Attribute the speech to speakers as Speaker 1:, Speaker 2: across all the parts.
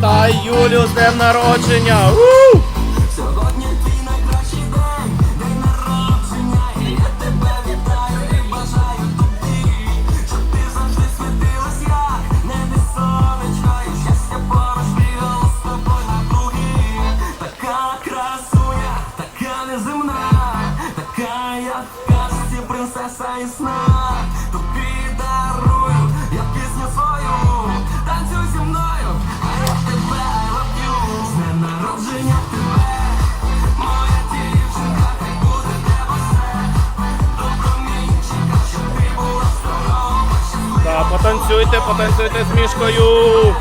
Speaker 1: Вітай Юлю з днем народження! У!
Speaker 2: Сьогодні твій найкращий день, день народження, я тебе вітаю і бажаю тобі, щоб ти завжди світилась як небі сонечко, і щастя поруч бігало з тобою на круги. Така красуня, така неземна, така як в казці принцеса і сна.
Speaker 1: Потанцюйте, потанцюйте з мішкою.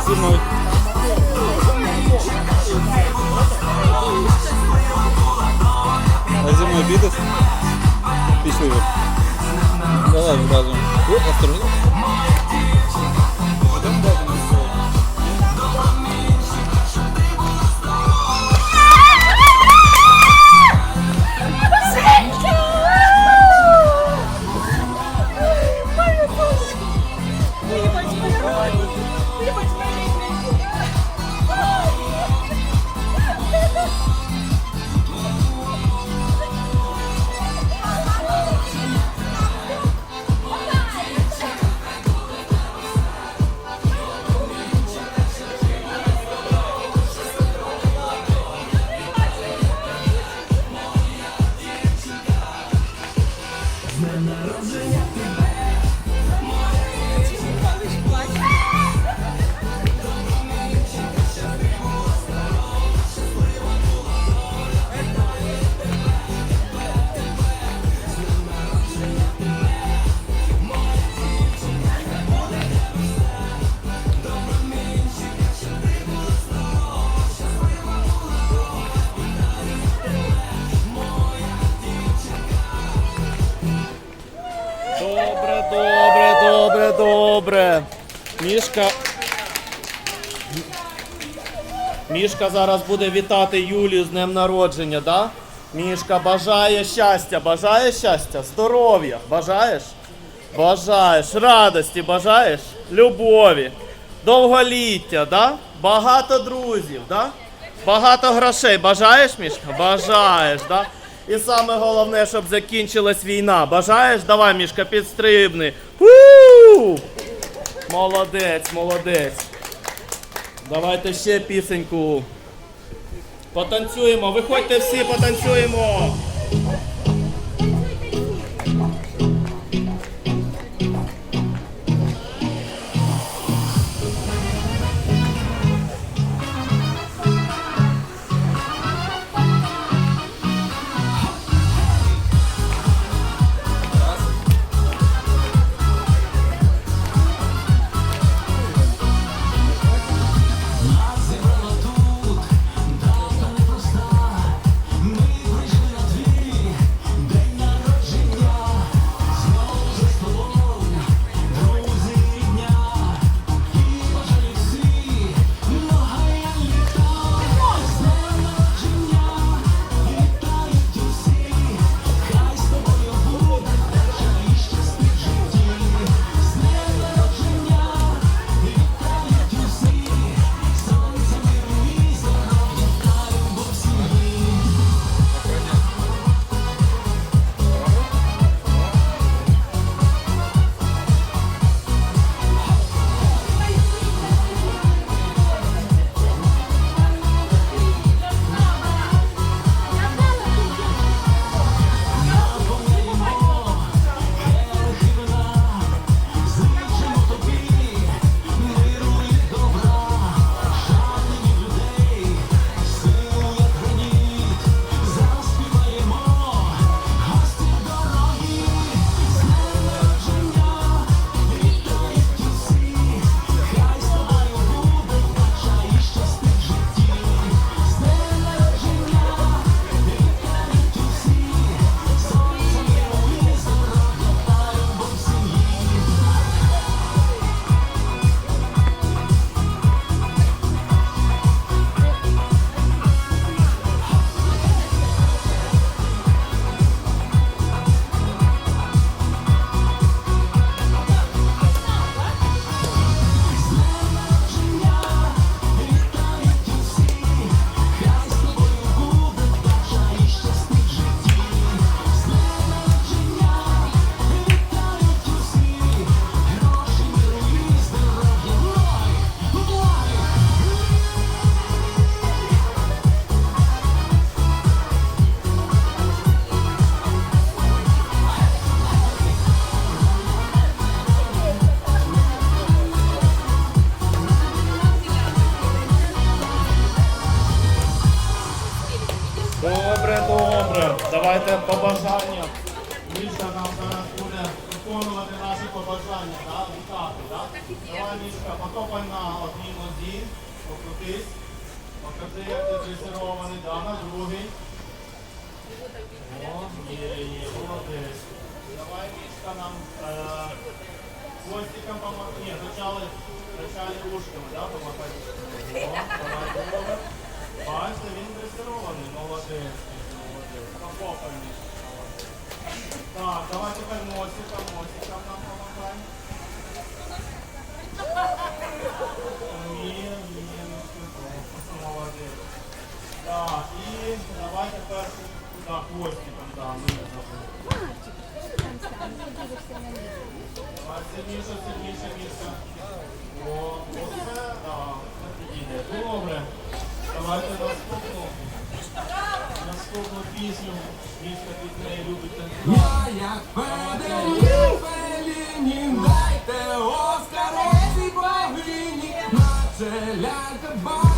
Speaker 2: А
Speaker 3: зі мною.
Speaker 1: А зі мною?
Speaker 4: Пішли. Давай разом. О, осторожно.
Speaker 1: Добре, добре, добре. Мішка. Мішка зараз буде вітати Юлію з днем народження, да? Мішка бажає щастя, бажає щастя, здоров'я. Бажаєш? Бажаєш, радості, бажаєш, любові, довголіття, да? Багато друзів, да? Багато грошей. Бажаєш, Мішка? Бажаєш, да? І саме головне, щоб закінчилась війна. Бажаєш? Давай, Мішка, підстрибни. у Молодець, молодець. Давайте ще пісеньку. Потанцюємо. Виходьте всі, потанцюємо. Побажання. Мішка нам зараз буде виконувати наші побажання, да? вітати. Да? Давай, Мішка, потопай на одній нозі, покрутись. Покажи, як ти дресирований, да, на другий. О, є, є, молодець. Давай, Мішка, нам е, хвостиком помахай. Ні, почали, почали ушками, да, помахай. О. Бачите, він дресирований, молодець. Молодець. Попопай, Мішка. Так, давай тепер носиком, носиком нам Мішка, молодець. Так, і давай тепер хвостиком, да, ми не забули.
Speaker 3: Мальчик, що ти там сам? Ти дивишся на них.
Speaker 1: Давай сильніше, сильніше, Міша. О, оце, да, це підійде. Добре. Давайте наступну.
Speaker 2: Я як Федеріко Феліні, дайте Оскар цій богині, наче лялька Барбі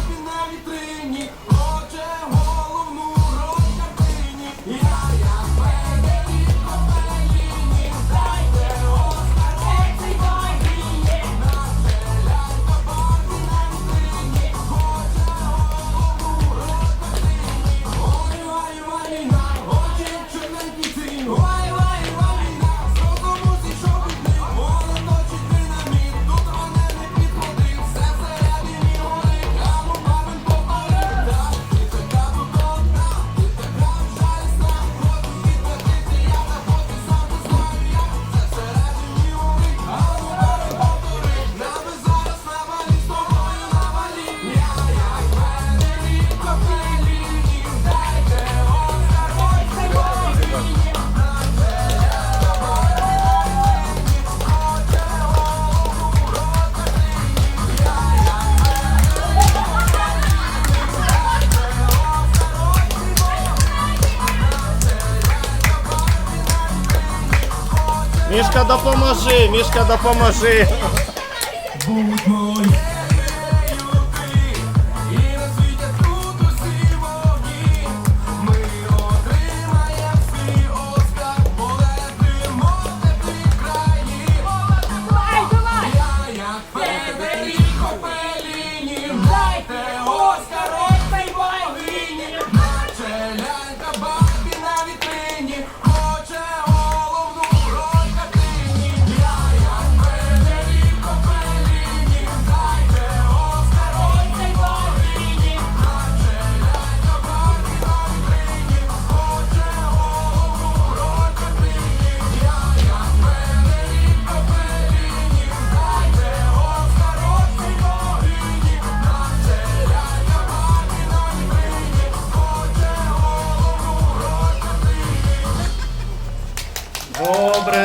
Speaker 1: Мішка, допоможи, Мішка, допоможи.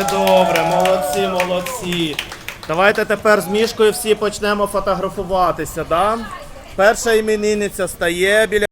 Speaker 1: Добре, молодці, молодці. Давайте тепер з мішкою всі почнемо фотографуватися, да? Перша іменинниця стає біля.